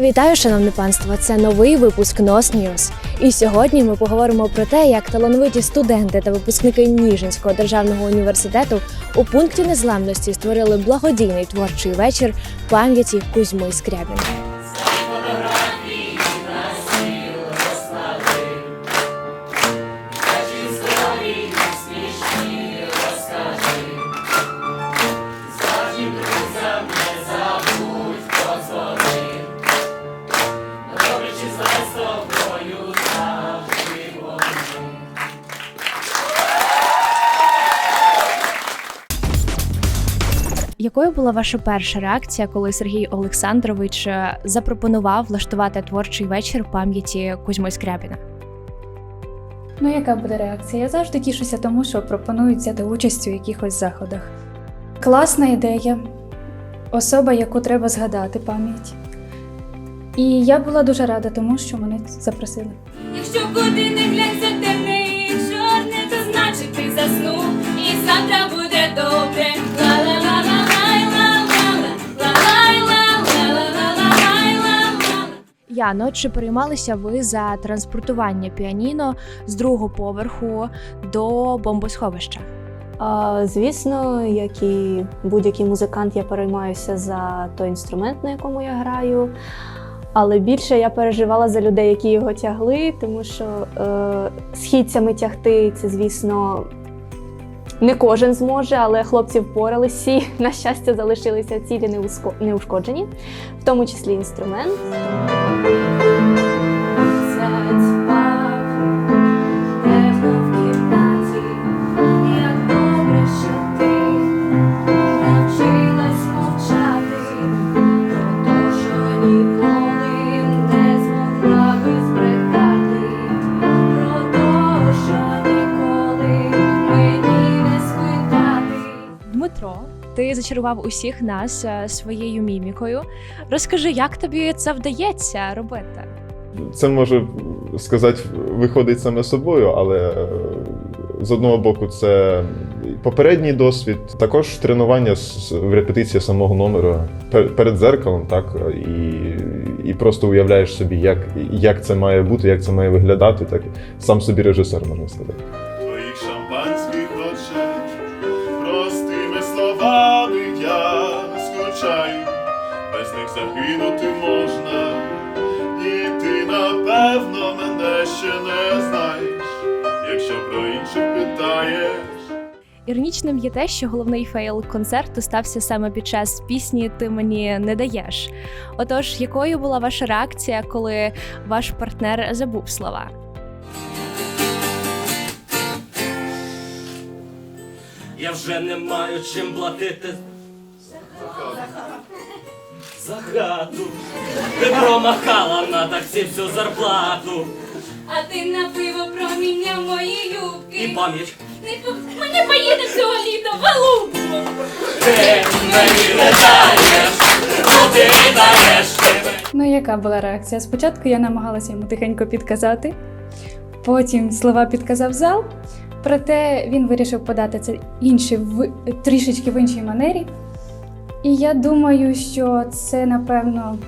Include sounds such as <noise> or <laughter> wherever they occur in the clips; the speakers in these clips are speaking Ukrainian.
Вітаю, шановне панство! Це новий випуск Нос Ньюс. І сьогодні ми поговоримо про те, як талановиті студенти та випускники Ніжинського державного університету у пункті незламності створили благодійний творчий вечір пам'яті Кузьми Скрябіна. Якою була ваша перша реакція, коли Сергій Олександрович е, запропонував влаштувати творчий вечір пам'яті Кузьми Скрябіна? Ну, яка буде реакція? Я завжди тішуся тому, що пропонують взяти участь у якихось заходах. Класна ідея, особа, яку треба згадати пам'ять. І я була дуже рада тому, що мене запросили. Якщо куди не глянься темне і чорне, то значить ти заснув, і завтра буде добре. Яно, чи переймалися ви за транспортування піаніно з другого поверху до бомбосховища? А, звісно, як і будь-який музикант, я переймаюся за той інструмент, на якому я граю. Але більше я переживала за людей, які його тягли, тому що е, східцями тягти це, звісно, не кожен зможе, але хлопці впоралися всі, на щастя, залишилися цілі неушкоджені, в тому числі інструмент. Ти зачарував усіх нас е, своєю мімікою. Розкажи, як тобі це вдається робити? Це може сказати, виходить саме собою, але е, з одного боку, це попередній досвід, також тренування в репетиції самого номеру пер- перед дзеркалом, так і, і просто уявляєш собі, як, як це має бути, як це має виглядати. Так сам собі режисер можна сказати. Скучаю, без них загинути можна, і ти напевно мене ще не знаєш, якщо про інших питаєш. Іронічним є те, що головний фейл концерту стався саме під час пісні Ти мені не даєш. Отож, якою була ваша реакція, коли ваш партнер забув слова? Я вже не маю чим платити. За хату. Ти промахала на таксі всю зарплату. А ти на пиво проміняв мої І юбки. пам'ять. Не тут Ми поїдемо цього літа в Алубу. Ти мені не даєш, даєш ти мені. Ну, яка була реакція? Спочатку я намагалася йому тихенько підказати, потім слова підказав зал, проте він вирішив подати це інший, в, трішечки в іншій манері. І я думаю, що це, напевно,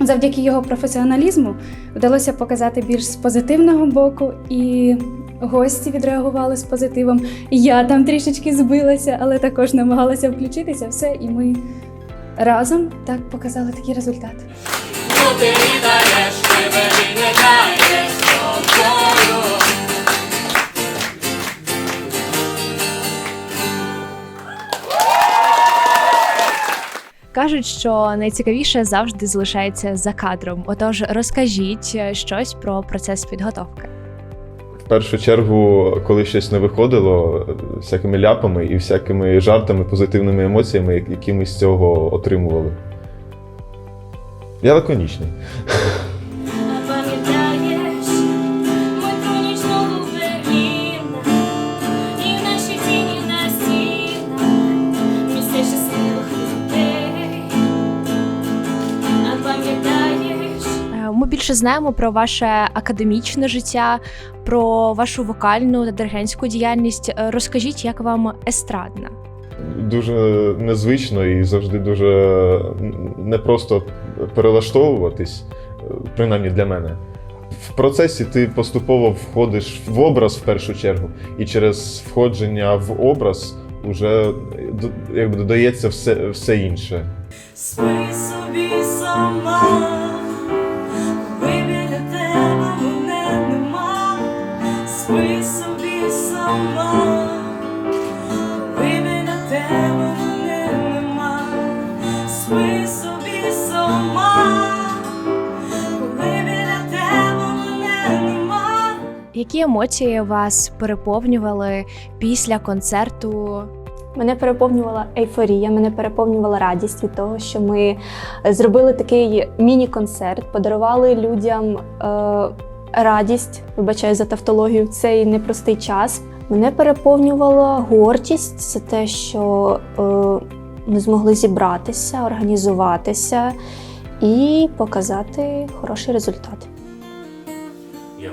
завдяки його професіоналізму вдалося показати більш з позитивного боку, і гості відреагували з позитивом. Я там трішечки збилася, але також намагалася включитися. Все, і ми разом так показали такий результат. Кажуть, що найцікавіше завжди залишається за кадром. Отож, розкажіть е, щось про процес підготовки. В першу чергу, коли щось не виходило, е, всякими ляпами і всякими жартами, позитивними емоціями, які ми з цього отримували. Я лаконічний. <laughs> більше знаємо про ваше академічне життя, про вашу вокальну та диригентську діяльність. Е, Розкажіть, як вам естрадна? дуже незвично і завжди дуже непросто перелаштовуватись, е, принаймні для мене. В процесі ти поступово входиш в образ в першу чергу, і через входження в образ вже якби додається все, все інше. Спи собі сама, Які емоції вас переповнювали після концерту? Мене переповнювала ейфорія, мене переповнювала радість від того, що ми зробили такий міні-концерт, подарували людям е, радість, вибачаю за тавтологію, в цей непростий час. Мене переповнювала гордість за те, що е, ми змогли зібратися, організуватися і показати хороший результат.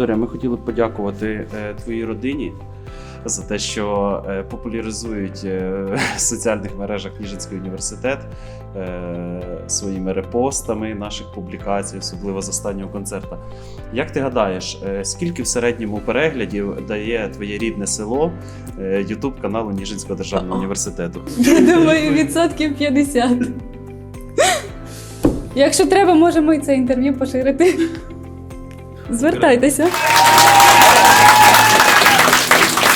Вікторія, ми хотіли б подякувати е, твоїй родині за те, що е, популяризують е, в соціальних мережах Ніжинський університет своїми репостами наших публікацій, особливо з останнього концерту. Як ти гадаєш, скільки в середньому переглядів дає твоє рідне село Ютуб каналу Ніжинського державного університету? Я думаю, відсотків 50. Якщо треба, можемо і це інтерв'ю поширити. Звертайтеся.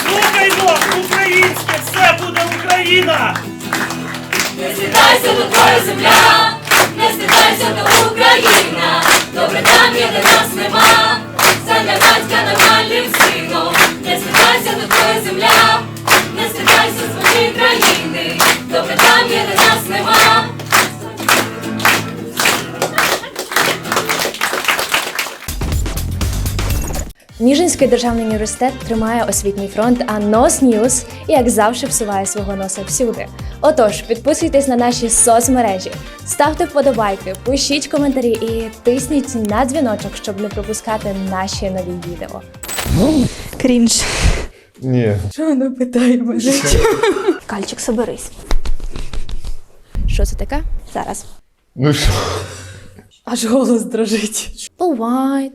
Слухаймо, українське, все буде Україна! Не стидайся, до твоя земля, Ніжинський державний університет тримає освітній фронт, а Нос Ньюз, як завжди, всуває свого носа всюди. Отож, підписуйтесь на наші соцмережі, ставте вподобайки, пишіть коментарі і тисніть на дзвіночок, щоб не пропускати наші нові відео. Крінж. Ні, Що вона питає мене? Кальчик, соберись. Що це таке? Зараз. ну що? Аж голос дрожить. Alright.